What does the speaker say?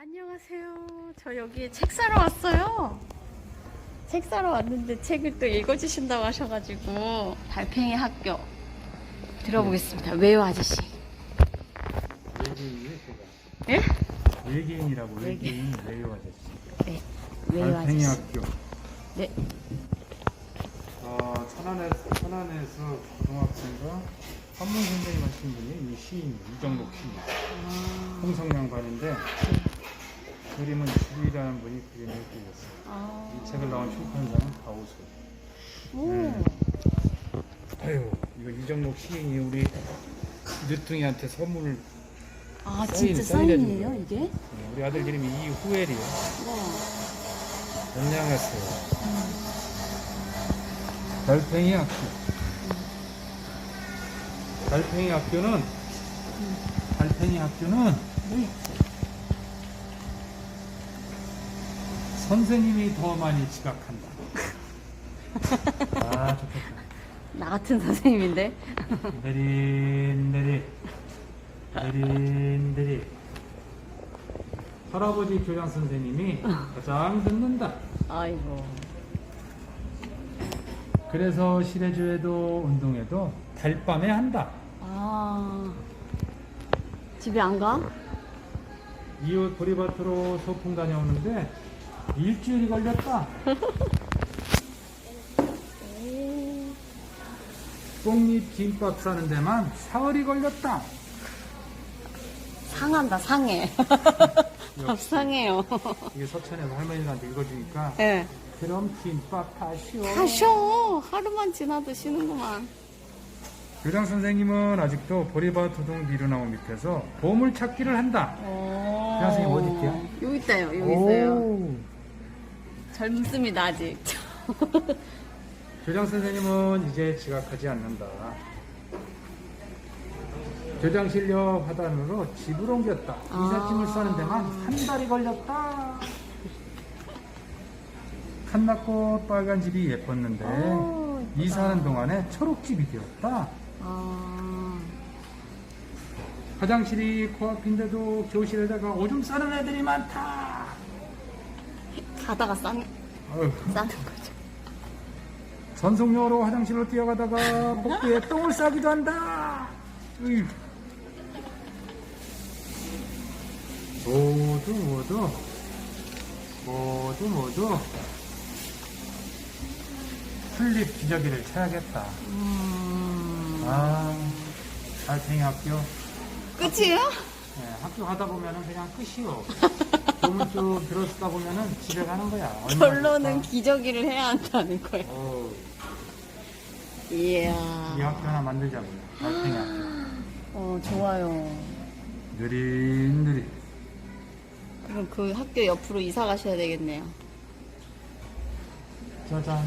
안녕하세요. 저 여기 책 사러 왔어요. 책 사러 왔는데 책을 또 읽어주신다고 하셔가지고 달팽이 학교 들어보겠습니다. 왜요 아저씨? 외계인이에요, 제가. 예? 외계인이라고 외계인 외요 아저씨. 네. 왜요 달팽이 아저씨? 학교. 네. 어, 천안에 천안에서 고등학생과 한문 선생님 하신 분이 이 시인 이정록 시인. 아, 홍성양반인데 그림은 주리라는 분이 그림을 그렸어요. 아. 이 책을 나온 출판사는 가오수. 오. 음. 아유, 이거 이정록 시인이 우리 늦둥이한테 선물을 아 사인, 진짜 사인이에요. 이게? 어, 우리 아들 이름이 이후엘이에요. 와. 안녕하세요. 달팽이 학교. 달팽이 학교는 달팽이 학교는 네. 선생님이 더 많이 지각한다. 아 좋겠다. 나 같은 선생님인데. 내린 내리 내린 내리. 할아버지 교장 선생님이 가장 듣는다. 아이고. 그래서 실내주에도 운동회도 달밤에 한다. 아. 집에 안 가? 이웃 보리밭으로 소풍 다녀오는데 일주일이 걸렸다. 뽕잎 김밥 사는 데만 사흘이 걸렸다. 상한다 상해. 밥 상해요. 이게 서천에서 할머니한테 읽어주니까 예. 그럼 김밥 다시오. 하셔. 하루만 지나도 쉬는구만. 교장 선생님은 아직도 보리밭 두둥 미루나무 밑에서 보물 찾기를 한다. 오. 선생님 어디 있대요? 여기 있다요. 여기 있어요. 오. 젊습니다 아직. 교장 선생님은 이제 지각하지 않는다. 교장 실력 화단으로 집을 옮겼다. 이삿짐을 아. 싸는 데만 한 달이 걸렸다. 한낮꽃 빨간 집이 예뻤는데 오, 예쁘다. 이사하는 동안에 초록집이 되었다. 아. 화장실이 코앞인데도 교실에다가 오줌 싸는 애들이 많다. 가다가 싸는 싸는 거죠. 전속력으로 화장실로 뛰어가다가 복도에 똥을 싸기도 한다. 으이. 모두 모두 모두 모두 풀립 기저귀를 쳐야겠다. 음. 아, 달팽이 학교. 끝이에요? 네, 학교 가다 보면은 그냥 끝이요. 몸을 쭉 들어쓰다 보면은 집에 가는 거야. 얼마나 결론은 좋다. 기저귀를 해야 한다는 거예요. 어우, 이야. 이 학교 하나 만들자고요. 달팽이 학교. 어, 좋아요. 느릿느릿. 그럼 그 학교 옆으로 이사 가셔야 되겠네요. 짜잔.